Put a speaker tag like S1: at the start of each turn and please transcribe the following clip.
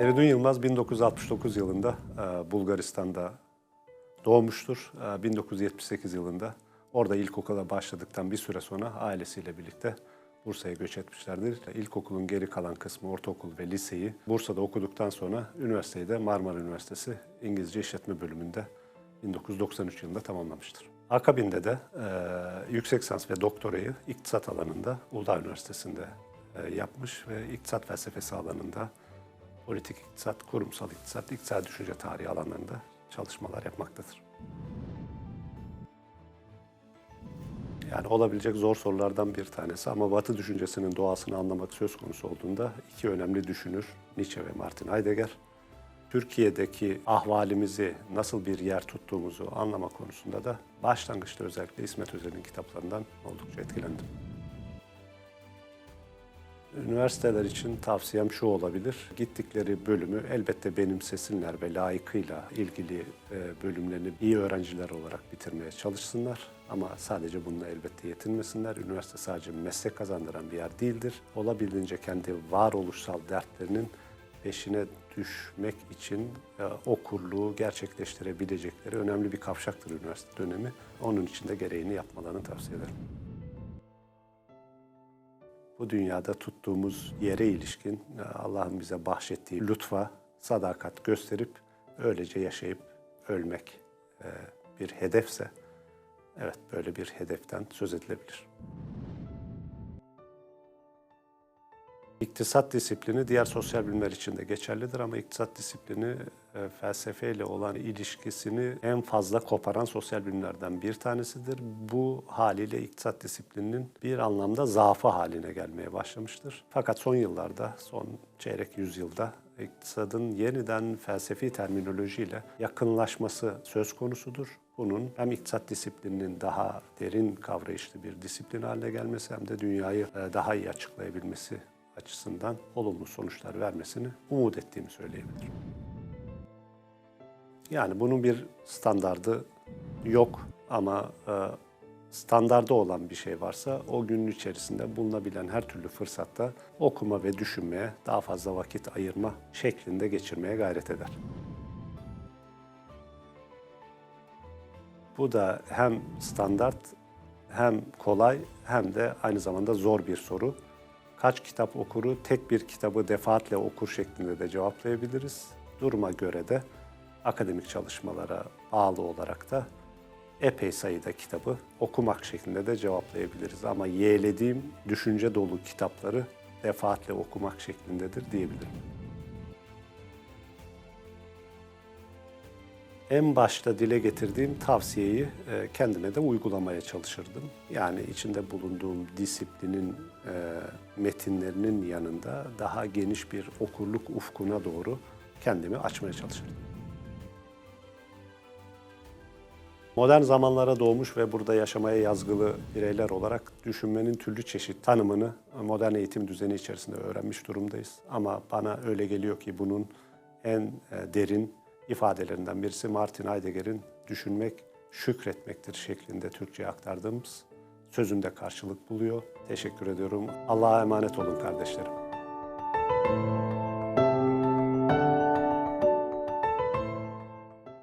S1: Haldun Yılmaz 1969 yılında e, Bulgaristan'da doğmuştur. E, 1978 yılında orada ilkokula başladıktan bir süre sonra ailesiyle birlikte Bursa'ya göç etmişlerdir. İlkokulun geri kalan kısmı ortaokul ve liseyi Bursa'da okuduktan sonra üniversiteyi de Marmara Üniversitesi İngilizce İşletme bölümünde 1993 yılında tamamlamıştır. Akabinde de e, yüksek lisans ve doktorayı iktisat alanında Uludağ Üniversitesi'nde e, yapmış ve iktisat felsefesi alanında politik iktisat, kurumsal iktisat, iktisat düşünce tarihi alanlarında çalışmalar yapmaktadır. Yani olabilecek zor sorulardan bir tanesi ama Batı düşüncesinin doğasını anlamak söz konusu olduğunda iki önemli düşünür Nietzsche ve Martin Heidegger. Türkiye'deki ahvalimizi nasıl bir yer tuttuğumuzu anlama konusunda da başlangıçta özellikle İsmet Özel'in kitaplarından oldukça etkilendim. Üniversiteler için tavsiyem şu olabilir. Gittikleri bölümü elbette benimsesinler ve layıkıyla ilgili e, bölümlerini iyi öğrenciler olarak bitirmeye çalışsınlar. Ama sadece bununla elbette yetinmesinler. Üniversite sadece meslek kazandıran bir yer değildir. Olabildiğince kendi varoluşsal dertlerinin peşine düşmek için e, okurluğu gerçekleştirebilecekleri önemli bir kavşaktır üniversite dönemi. Onun için de gereğini yapmalarını tavsiye ederim bu dünyada tuttuğumuz yere ilişkin e, Allah'ın bize bahşettiği lütfa, sadakat gösterip öylece yaşayıp ölmek e, bir hedefse, evet böyle bir hedeften söz edilebilir. İktisat disiplini diğer sosyal bilimler için de geçerlidir ama iktisat disiplini e, felsefeyle olan ilişkisini en fazla koparan sosyal bilimlerden bir tanesidir. Bu haliyle iktisat disiplininin bir anlamda zaafı haline gelmeye başlamıştır. Fakat son yıllarda, son çeyrek yüzyılda iktisadın yeniden felsefi terminolojiyle yakınlaşması söz konusudur. Bunun hem iktisat disiplininin daha derin kavrayışlı bir disiplin haline gelmesi hem de dünyayı e, daha iyi açıklayabilmesi açısından olumlu sonuçlar vermesini umut ettiğimi söyleyebilirim. Yani bunun bir standardı yok ama e, standardı olan bir şey varsa o günün içerisinde bulunabilen her türlü fırsatta okuma ve düşünmeye daha fazla vakit ayırma şeklinde geçirmeye gayret eder. Bu da hem standart hem kolay hem de aynı zamanda zor bir soru. Kaç kitap okuru tek bir kitabı defaatle okur şeklinde de cevaplayabiliriz. Duruma göre de akademik çalışmalara bağlı olarak da epey sayıda kitabı okumak şeklinde de cevaplayabiliriz. Ama yeğlediğim düşünce dolu kitapları defaatle okumak şeklindedir diyebilirim. En başta dile getirdiğim tavsiyeyi e, kendime de uygulamaya çalışırdım. Yani içinde bulunduğum disiplinin e, metinlerinin yanında daha geniş bir okurluk ufkuna doğru kendimi açmaya çalışırdım. Modern zamanlara doğmuş ve burada yaşamaya yazgılı bireyler olarak düşünmenin türlü çeşit tanımını modern eğitim düzeni içerisinde öğrenmiş durumdayız. Ama bana öyle geliyor ki bunun en e, derin ifadelerinden birisi Martin Heidegger'in düşünmek şükretmektir şeklinde Türkçe'ye aktardığımız sözünde karşılık buluyor. Teşekkür ediyorum. Allah'a emanet olun kardeşlerim.